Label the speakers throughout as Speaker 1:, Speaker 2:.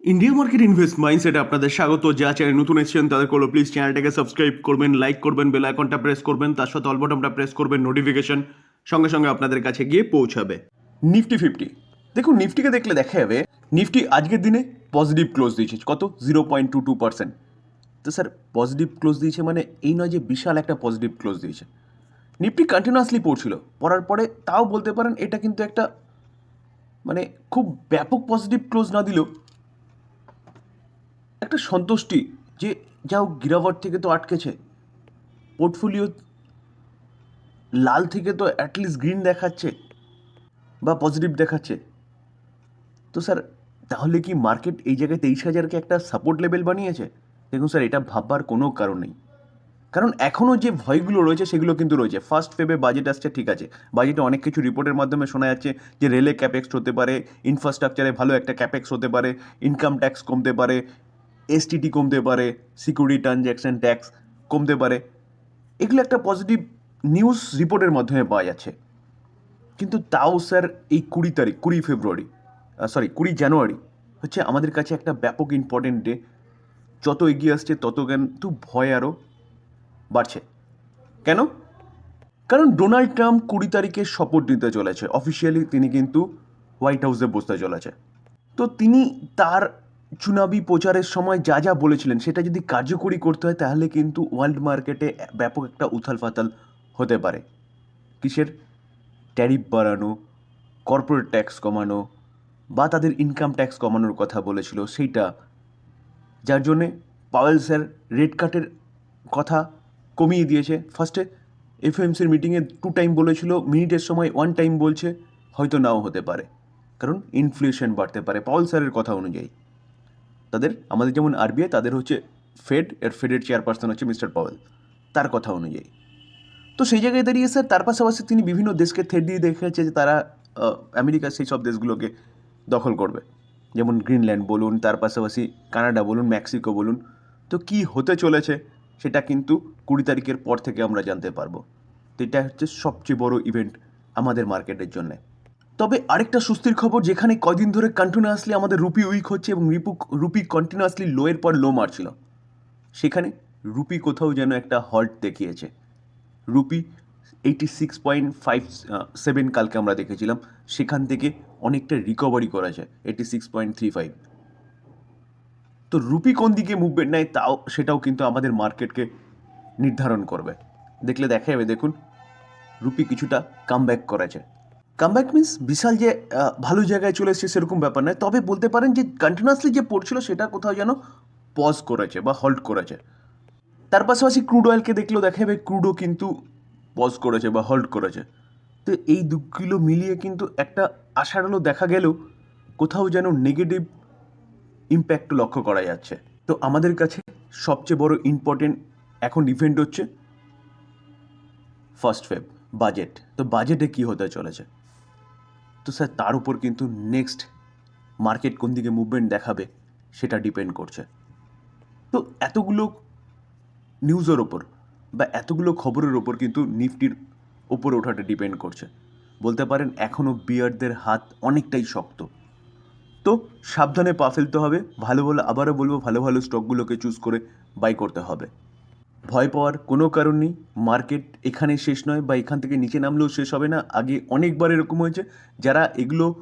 Speaker 1: India market invest মাইন্ডসেটে আপনাদের স্বাগত। যা চ্যানেল নতুন এসেছেন তাদের করল প্লিজ চ্যানেলটাকে সাবস্ক্রাইব করবেন লাইক করবেন বেল আইকনটা প্রেস করবেন, তার সাথে অল বটনটা প্রেস করবেন নোটিফিকেশন সঙ্গে সঙ্গে আপনাদের কাছে গিয়ে পৌঁছাবে। নিফটি ফিফটি দেখুন নিফটিকে দেখলে দেখা যাবে নিফটি আজকের দিনে পজিটিভ ক্লোজ দিয়েছে। কত? Zero point two two percent তো স্যার পজিটিভ ক্লোজ দিয়েছে মানে এই নয় যে বিশাল একটা পজিটিভ ক্লোজ দিয়েছে। নিফটি কন্টিনিউয়াসলি পড়ছিল। পড়ার পরে তাও বলতে পারেন, এটা কিন্তু একটা মানে খুব ব্যাপক পজিটিভ ক্লোজ না দিলেও একটা সন্তুষ্টি যে যাও গিরাওয়াট থেকে তো আটকেছে। পোর্টফোলিও লাল থেকে তো অ্যাটলিস্ট গ্রিন দেখাচ্ছে বা পজিটিভ দেখাচ্ছে। তো স্যার তাহলে কি মার্কেট এই জায়গায় তেইশ হাজারকে একটা সাপোর্ট লেভেল বানিয়েছে? দেখুন স্যার এটা ভাববার কোনো কারণ নেই। কারণ এখনও যে ভয়গুলো রয়েছে, সেগুলো কিন্তু রয়েছে। ফার্স্ট ফেবে বাজেট আসছে, ঠিক আছে। বাজেটে অনেক কিছু রিপোর্টের মাধ্যমে শোনা যাচ্ছে যে রেলে ক্যাপেক্স হতে পারে ইনফ্রাস্ট্রাকচারে ভালো একটা ক্যাপেক্স হতে পারে ইনকাম ট্যাক্স কমতে পারে এসটিটি কমতে পারে সিকিউরিটি ট্রানজ্যাকশন ট্যাক্স কমতে পারে। এগুলো একটা পজিটিভ নিউজ রিপোর্টের মাধ্যমে পাওয়া যাচ্ছে। কিন্তু তাও স্যার এই কুড়ি তারিখ, কুড়ি ফেব্রুয়ারি সরি কুড়ি জানুয়ারি হচ্ছে আমাদের কাছে একটা ব্যাপক ইম্পর্টেন্ট ডে যত এগিয়ে আসছে তত কিন্তু ভয় আরও বাড়ছে। কেন? কারণ ডোনাল্ড ট্রাম্প কুড়ি তারিখে শপথ নিতে চলেছে। অফিসিয়ালি তিনি কিন্তু হোয়াইট হাউসে বসতে চলেছে। তো তিনি তার চুনাবি প্রচারের সময় যা যা বলেছিলেন, সেটা যদি কার্যকরী করতে হয়, তাহলে কিন্তু ওয়ার্ল্ড মার্কেটে ব্যাপক একটা উথাল ফাতাল হতে পারে। কিসের? ট্যারিফ বাড়ানো, কর্পোরেট ট্যাক্স কমানো, বা তাদের ইনকাম ট্যাক্স কমানোর কথা বলেছিল সেইটা। যার জন্যে পাওয়েল স্যার রেড কাটের কথা কমিয়ে দিয়েছে। ফার্স্টে এফএমসির মিটিংয়ে টু টাইম বলেছিল, মিনিটের সময় ওয়ান টাইম বলছে, হয়তো নাও হতে পারে। কারণ ইনফ্লেশন বাড়তে পারে, পাওয়েল স্যারের কথা অনুযায়ী। তাদের, আমাদের যেমন আরবিআই, তাদের হচ্ছে ফেড এর ফেডের চেয়ারপারসন হচ্ছে মিস্টার পাওয়েল। তার কথা অনুযায়ী। তো সেই জায়গায় দাঁড়িয়ে স্যার, তার পাশাপাশি তিনি বিভিন্ন দেশকে থেট দিয়ে দেখেছে যে তারা আমেরিকার সেই সব দেশগুলোকে দখল করবে। যেমন গ্রিনল্যান্ড বলুন, তার পাশাপাশি কানাডা বলুন, মেক্সিকো বলুন। তো কি হতে চলেছে সেটা কিন্তু কুড়ি তারিখের পর থেকে আমরা জানতে পারব। তো এটা হচ্ছে সবচেয়ে বড় ইভেন্ট আমাদের মার্কেটের জন্যে। তবে আরেকটা সুস্থির খবর, যেখানে কয়দিন ধরে কন্টিনিউয়াসলি আমাদের রুপি উইক হচ্ছে এবং রিপু, রুপি কন্টিনিউয়াসলি লোয়ের পর লো মারছিল। সেখানে রুপি কোথাও যেন একটা হল্ট দেখিয়েছে। Rupee eighty six point five seven কালকে আমরা দেখেছিলাম। সেখান থেকে অনেকটা রিকভারি করা যায় eighty six point three five তো রুপি কোন দিকে মুভমেন্ট নেয়, তাও, সেটাও কিন্তু আমাদের মার্কেটকে নির্ধারণ করবে। দেখলে দেখা যাবে দেখুন, রুপি কিছুটা কাম কামব্যাক করেছে। কামব্যাক মিন্স বিশাল যে ভালো জায়গায় চলে এসেছে সেরকম ব্যাপার নয়। তবে বলতে পারেন যে কন্টিনিউয়াসলি যে পড়ছিল সেটা কোথাও যেন পজ করেছে বা হল্ট করেছে। তার পাশাপাশি ক্রুড অয়েলকে দেখলেও দেখা যাবে ক্রুডও কিন্তু পজ করেছে বা হল্ট করেছে। তো এই দুগুলো মিলিয়ে কিন্তু একটা আশার আলো দেখা গেলেও কোথাও যেন নেগেটিভ ইম্প্যাক্ট লক্ষ্য করা যাচ্ছে। তো আমাদের কাছে সবচেয়ে বড় ইম্পর্টেন্ট এখন ইভেন্ট হচ্ছে ফার্স্ট ফেব বাজেট তো বাজেটে কি হতে চলেছে? তো স্যার, তার উপর কিন্তু নেক্সট মার্কেট কোন দিকে মুভমেন্ট দেখাবে সেটা ডিপেন্ড করছে। তো এতগুলো নিউজের ওপর বা এতগুলো খবরের ওপর কিন্তু নিফটির ওপরে ওঠাটা ডিপেন্ড করছে। বলতে পারেন এখনও বিয়ারদের হাত অনেকটাই শক্ত। তো সাবধানে পা ফেলতে হবে, ভালো ভালো আবারও বলব, ভালো ভালো স্টকগুলোকে চুজ করে বাই করতে হবে। ভয় পাওয়ার কোনো কারণ নেই। মার্কেট এখানে শেষ নয় বা এখান থেকে নিচে নামলেও শেষ হবে না। আগে অনেকবার এরকম হয়েছে। যারা এগুলো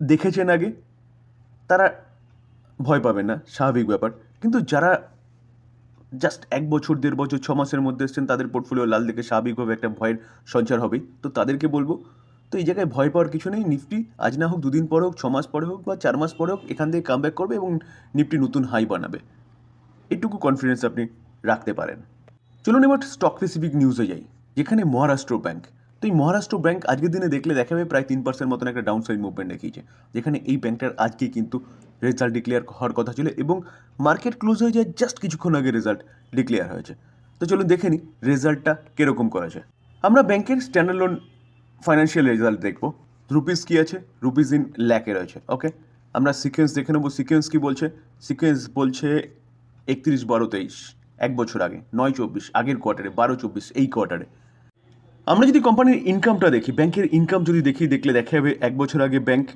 Speaker 1: দেখেছেন আগে, তারা ভয় পাবে না। স্বাভাবিক ব্যাপার। কিন্তু যারা জাস্ট এক বছর, দেড় বছর, ছ মাসের মধ্যে এসছেন, তাদের পোর্টফোলিও লাল দেখে স্বাভাবিকভাবে একটা ভয়ের সঞ্চার হবেই তো তাদেরকে বলব, তো এই জায়গায় ভয় পাওয়ার কিছু নেই। নিফটি আজ না হোক, দুদিন পরে হোক, ছ মাস পরে হোক বা চার মাস পরে হোক, এখান থেকে কাম করবে এবং নিফটি নতুন হাই বানাবে। এটুকু কনফিডেন্স আপনি রাখতে পারেন। চলুন এবার স্টক স্পেসিফিক নিউজে যাই, যেখানে মহারাষ্ট্র ব্যাংক তো এই মহারাষ্ট্র ব্যাংক আজকের দিনে দেখলে দেখাবে প্রায় তিন পার্সেন্ট মতন একটা ডাউন সাইড মুভমেন্ট দেখিয়েছে, যেখানে এই ব্যাংকটার আজকে কিন্তু রেজাল্ট ডিক্লেয়ার হওয়ার কথা ছিল এবং মার্কেট ক্লোজ হয়ে যায় জাস্ট কিছুক্ষণ আগে রেজাল্ট ডিক্লেয়ার হয়েছে। তো চলুন দেখে নিই রেজাল্টটা কীরকম করেছে। আমরা ব্যাংকের স্ট্যান্ডার্ড লোন ফাইন্যান্সিয়াল রেজাল্ট দেখব রুপিস কী আছে রুপিস ইন ল্যাকে রয়েছে ওকে আমরা সিকোয়েন্স দেখে নেব সিকোয়েন্স কী বলছে? সিকোয়েন্স বলছে একত্রিশ বারো তেইশ। এক বছর আগে, নয় চব্বিশ, আগের কোয়ার্টারে বারো চব্বিশ, এই কোয়ার্টারে আমরা যদি কোম্পানির ইনকামটা দেখি ব্যাংকের ইনকাম যদি দেখি, দেখলে দেখা যাবে এক বছর আগে ব্যাংক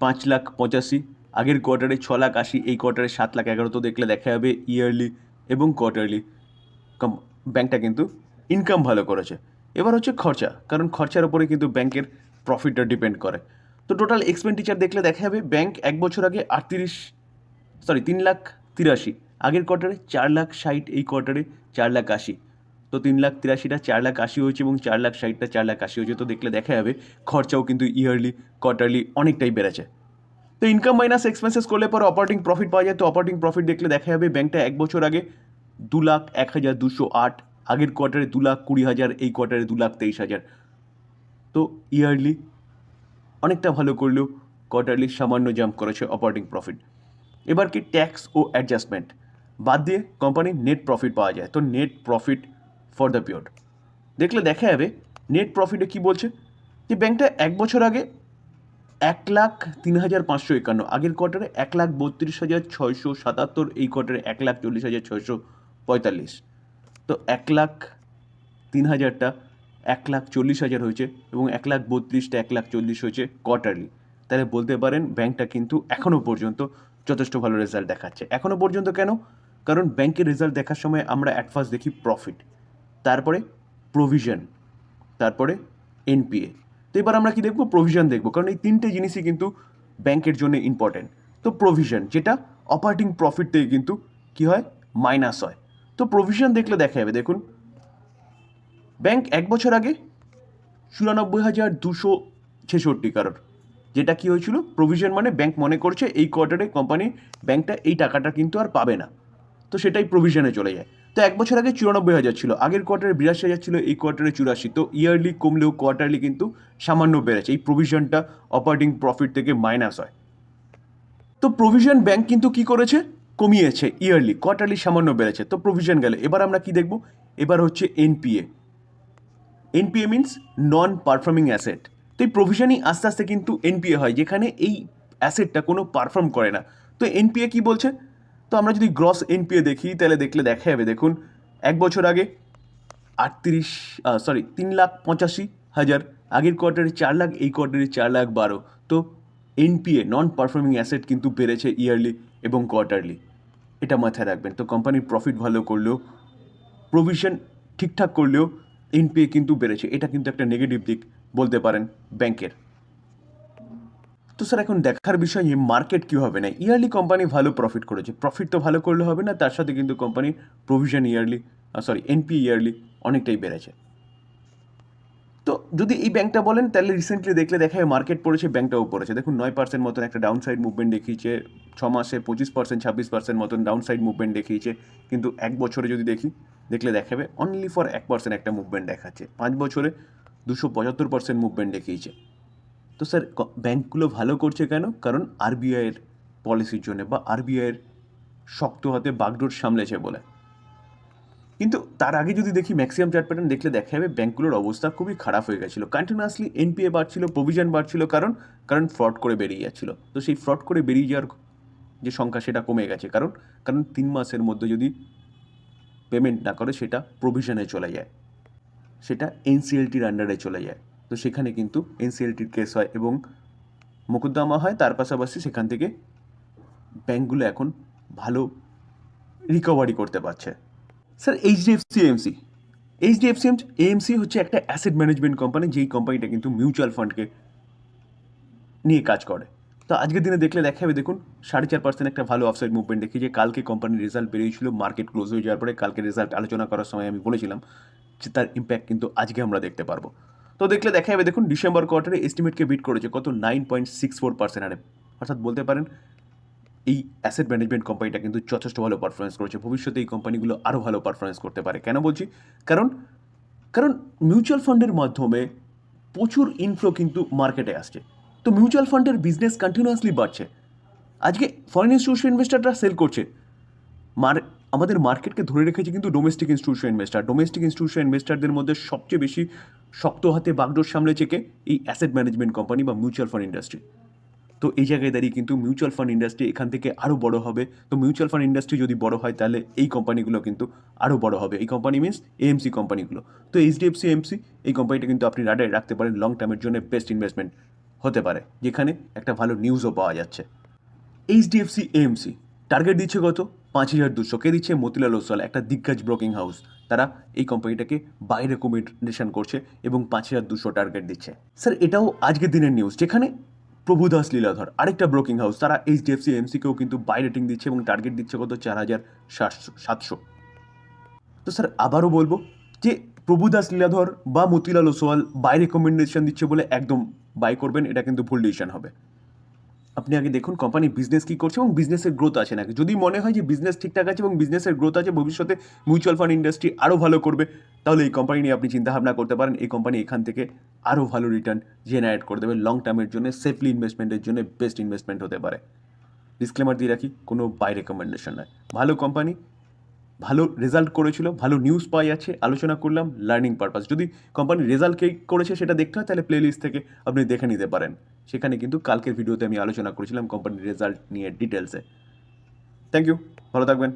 Speaker 1: পাঁচ লাখ পঁচাশি, আগের কোয়ার্টারে ছ লাখ আশি, এই কোয়ার্টারে সাত লাখ এগারো, তো দেখলে দেখা যাবে ইয়ারলি এবং কোয়ার্টারলি কম ব্যাংকটা কিন্তু ইনকাম ভালো করেছে। এবার হচ্ছে খরচা, কারণ খরচার উপরে কিন্তু ব্যাংকের প্রফিটটা ডিপেন্ড করে। তো টোটাল এক্সপেন্ডিচার দেখলে দেখা যাবে ব্যাংক এক বছর আগে আটত্রিশ সরি তিন লাখ তিরাশি আগের কোয়ার্টারে চার লাখ ষাট, এই কোয়ার্টারে চার লাখ আশি। তো তিন লাখ তিরাশিটা চার লাখ আশি হয়েছে এবং চার লাখ ষাটটা চার লাখ আশি হয়েছে। তো দেখলে দেখা যাবে খরচাও কিন্তু ইয়ারলি কোয়ার্টারলি অনেকটাই বেড়েছে। তো ইনকাম মাইনাস এক্সপেন্সেস করলে পরে অপারেটিং প্রফিট পাওয়া যায়। তো অপারেটিং প্রফিট দেখলে দেখা যাবে ব্যাংকটা এক বছর আগে দু লাখ এক হাজার দুশো আট, আগের কোয়ার্টারে দু লাখ কুড়ি হাজার, এই কোয়ার্টারে দু লাখ তেইশ হাজার। তো ইয়ারলি অনেকটা ভালো করলেও কোয়ার্টারলি সামান্য জাম্প করেছে অপারেটিং প্রফিট এবার কি ট্যাক্স ও অ্যাডজাস্টমেন্ট বাদ দিয়ে কোম্পানির নেট প্রফিট পাওয়া যায়। তো net profit for the period দেখলে দেখা যাবে নেট প্রফিটে কি বলছে? যে ব্যাংকটা এক বছর আগে এক লাখ তিন হাজার পাঁচশো একান্ন, আগের কোয়ার্টারে এক লাখ বত্রিশ হাজার ছয়শো সাতাত্তর, এই কোয়ার্টারে এক লাখ চল্লিশ হাজার ছয়শো পঁয়তাল্লিশ। তো এক লাখ তিন হাজারটা এক লাখ চল্লিশ হাজার হয়েছে এবং এক লাখ বত্রিশটা এক লাখ চল্লিশ হয়েছে কোয়ার্টারলি তাহলে বলতে পারেন ব্যাংকটা কিন্তু এখনও পর্যন্ত যথেষ্ট ভালো রেজাল্ট দেখাচ্ছে। এখনও পর্যন্ত কেন? কারণ ব্যাংকের রেজাল্ট দেখার সময় আমরা অ্যাট ফার্স্ট দেখি প্রফিট তারপরে প্রভিশন তারপরে এনপিএ তো এবার আমরা কি দেখব? প্রভিশন দেখব। কারণ এই তিনটে জিনিসই কিন্তু ব্যাংকের জন্য ইম্পর্টেন্ট তো প্রভিশন যেটা অপারেটিং প্রফিট থেকে কিন্তু কি হয়? মাইনাস হয়। তো প্রভিশন দেখলে দেখা যাবে, দেখুন। ব্যাংক এক বছর আগে চুরানব্বই হাজার দুশো ছেষট্টি কারোর। যেটা কি হয়েছিল? প্রভিশন মানে ব্যাংক মনে করছে এই কোয়ার্টারে কোম্পানি ব্যাংকটা এই টাকাটা কিন্তু আর পাবে না। তো সেটাই প্রভিশনে চলে যায়। তো এক বছর আগে চুরানব্বই হাজার ছিল, আগের কোয়ার্টারে বিরাশি হাজার ছিল, এই কোয়ার্টারে চুরাশি। তো ইয়ারলি কমলেও কোয়ার্টারলি কিন্তু সামান্য বেড়েছে, এই প্রভিশনটা অপারেটিং প্রফিট থেকে মাইনাস হয়। তো প্রভিশন ব্যাংক কিন্তু কি করেছে? কমিয়েছে ইয়ারলি কোয়ার্টারলি সামান্য বেড়েছে, তো প্রভিশন গেলে। এবার আমরা কি দেখব? এবার হচ্ছে NPA NPA means non performing asset তো এই প্রভিশনই আস্তে আস্তে কিন্তু এনপিএ হয়, যেখানে এই অ্যাসেটটা কোনো পারফর্ম করে না। তো এনপিএ কি বলছে? তো আমরা যদি গ্রস এনপিএ দেখি, তাহলে দেখলে দেখা যাবে, দেখুন, এক বছর আগে আটত্রিশ সরি তিন লাখ পঁচাশি হাজার, আগের কোয়ার্টারে চার লাখ, এই কোয়ার্টারে চার লাখ বারো। তো এনপিএ নন পারফর্মিং অ্যাসেট কিন্তু বেড়েছে ইয়ারলি এবং কোয়ার্টারলি এটা মাথায় রাখবেন। তো কোম্পানির প্রফিট ভালো করলেও প্রভিশন ঠিকঠাক করলেও এনপিএ কিন্তু বেড়েছে। এটা কিন্তু একটা নেগেটিভ দিক বলতে পারেন ব্যাংকের তো স্যার, এখন দেখার বিষয় মার্কেট কী হবে না ইয়ারলি কোম্পানি ভালো প্রফিট করেছে। প্রফিট তো ভালো করলে হবে না, তার সাথে কিন্তু কোম্পানির provision yearly sorry NPA yearly অনেকটাই বেড়েছে। তো যদি এই ব্যাংকটা বলেন, তাহলে রিসেন্টলি দেখলে দেখা যায় মার্কেট পড়েছে, ব্যাংকটাও পড়েছে। দেখুন, নয় পার্সেন্ট মতন একটা ডাউন সাইড মুভমেন্ট দেখিয়েছে, ছ মাসে পঁচিশ পার্সেন্ট ছাব্বিশ পার্সেন্ট মতন ডাউন সাইড মুভমেন্ট দেখিয়েছে। কিন্তু এক বছরে যদি দেখি, দেখলে দেখাবে অনলি ফর এক পার্সেন্ট একটা মুভমেন্ট দেখাচ্ছে। পাঁচ বছরে দুশো পঁচাত্তর পার্সেন্ট মুভমেন্ট দেখিয়েছে। তো স্যার ব্যাংকগুলো ভালো করছে কেন? কারণ আরবিআইয়ের পলিসির জন্য বা আরবিআইয়ের শক্ত হাতে বাগডোর সামলেছে বলে। কিন্তু তার আগে যদি দেখি ম্যাক্সিমাম চার্ট প্যাটার্ন দেখলে দেখা যাবে ব্যাঙ্কগুলোর অবস্থা খুবই খারাপ হয়ে গেছিল। কন্টিনিউয়াসলি এনপিএ বাড়ছিল, প্রভিশন বাড়ছিল, কারণ কারণ ফ্রড করে বেরিয়ে যাচ্ছিল। তো সেই ফ্রড করে বেরিয়ে যাওয়ার যে সংখ্যা সেটা কমে গেছে। কারণ কারণ তিন মাসের মধ্যে যদি পেমেন্ট না করে, সেটা প্রভিশনে চলে যায়। সেটা এনসিএলটির আন্ডারে চলে যায়। তো সেখানে কিন্তু এনসিএলটির কেস হয় এবং মোকদ্দমা হয়। তার পাশাপাশি সেখান থেকে ব্যাংকগুলো এখন ভালো রিকভারি করতে পারছে। Sir HDFC AMC HDFC AMC হচ্ছে একটা অ্যাসেট ম্যানেজমেন্ট কোম্পানি যেই কোম্পানিটা কিন্তু মিউচুয়াল ফান্ডকে নিয়ে কাজ করে। তো আজকের দিনে দেখলে দেখা যাবে দেখুন, সাড়ে চার পার্সেন্ট একটা ভালো অফসাইড মুভমেন্ট দেখি যে কালকে কোম্পানির রেজাল্ট বেরিয়েছিল মার্কেট ক্লোজ হয়ে যাওয়ার পরে কালকে রেজাল্ট আলোচনা করার সময় আমি বলেছিলাম যে তার ইম্প্যাক্ট কিন্তু আজকে আমরা দেখতে পারব। তো দেখলে দেখা যাবে, দেখুন ডিসেম্বর কোয়ার্টারে এস্টিমেটকে বিট করেছে কত? Nine point six four percent আরে। অর্থাৎ বলতে পারেন, এই অ্যাসেট ম্যানেজমেন্ট কোম্পানিটা কিন্তু যথেষ্ট ভালো পারফরমেন্স করেছে। ভবিষ্যতে এই কোম্পানিগুলো আরও ভালো পারফরমেন্স করতে পারে। কেন বলছি? কারণ কারণ মিউচুয়াল ফান্ডের মাধ্যমে প্রচুর ইনফ্লো কিন্তু মার্কেটে আসছে। তো মিউচুয়াল ফান্ডের বিজনেস কন্টিনিউয়াসলি বাড়ছে। আজকে ফরেন ইনস্টিটিউশন ইনভেস্টাররা সেল করছে। মার, আমাদের মার্কেটকে ধরে রেখেছে কিন্তু domestic institution investor domestic institution ইনভেস্টারদের মধ্যে সবচেয়ে বেশি শক্ত হাতে বাগডোর সামলেছে কে? এই অ্যাসেট ম্যানেজমেন্ট কোম্পানি বা মিউচুয়াল ফান্ড ইন্ডাস্ট্রি তো এই জায়গায় দাঁড়িয়ে কিন্তু মিউচুয়াল ফান্ড ইন্ডাস্ট্রি এখান থেকে আরও বড় হবে। তো মিউচুয়াল ফান্ড ইন্ডাস্ট্রি যদি বড় হয়, তাহলে এই কোম্পানিগুলো কিন্তু আরও বড় হবে। এই কোম্পানি মিনস এএমসি কোম্পানিগুলো তো এইচডিএফসি এমসি এই কোম্পানিটা কিন্তু আপনি রাডারে রাখতে পারেন লং টার্মের জন্য বেস্ট ইনভেস্টমেন্ট হতে পারে। যেখানে একটা ভালো নিউজও পাওয়া যাচ্ছে। এইচডিএফসি এএমসি টার্গেট দিচ্ছে কত? পাঁচ হাজার দুশো। কে দিচ্ছে? মতিলাল ওসওয়াল, একটা দিগ্গজ ব্রোকিং হাউস তারা এই কোম্পানিটাকে বাই রেকমেন্ডেশন করছে এবং পাঁচ হাজার দুশো টার্গেট দিচ্ছে। স্যার এটাও আজকের দিনের নিউজ যেখানে প্রভুদাস লীলাধর, আরেকটা ব্রোকিং হাউস তারা এইচডিএফসি এমসিকেও কিন্তু বাই রেটিং দিচ্ছে এবং টার্গেট দিচ্ছে কত? চার হাজার সাতশো সাতশো। তো স্যার আবারও বলব যে প্রভুদাস লীলাধর বা মতিলাল ওসওয়াল বাই রেকমেন্ডেশন দিচ্ছে বলে একদম বাই করবেন, এটা কিন্তু ভুল ডিসিশন হবে। আপনি আগে দেখুন কোম্পানি বিজনেস কী করছে এবং বিজনেসের গ্রোথ আছে নাকি। যদি মনে হয় যে বিজনেস ঠিকঠাক আছে এবং বিজনেসের গ্রোথ আছে, ভবিষ্যতে মিউচুয়াল ফান্ড ইন্ডাস্ট্রি আরও ভালো করবে, তাহলে এই কোম্পানি নিয়ে আপনি চিন্তাভাবনা করতে পারেন। এই কোম্পানি এখান থেকে আরও ভালো রিটার্ন জেনারেট করে দেবে। লং টার্মের জন্য সেফলি ইনভেস্টমেন্টের জন্য বেস্ট ইনভেস্টমেন্ট হতে পারে। ডিসক্লেমার দিয়ে রাখি, কোনো বাই রেকমেন্ডেশন নয়। ভালো কোম্পানি ভালো রেজাল্ট করেছিল, ভালো নিউজ পাওয়া যাচ্ছে, আলোচনা করলাম লার্নিং পারপাস যদি কোম্পানি রেজাল্ট কে করেছে সেটা দেখতে হয়, তাহলে প্লেলিস্ট থেকে আপনি দেখে নিতে পারেন। সেখানে কিন্তু কালকের ভিডিওতে আমি আলোচনা করেছিলাম কোম্পানির রেজাল্ট নিয়ে ডিটেলসে থ্যাংক ইউ ভালো থাকবেন।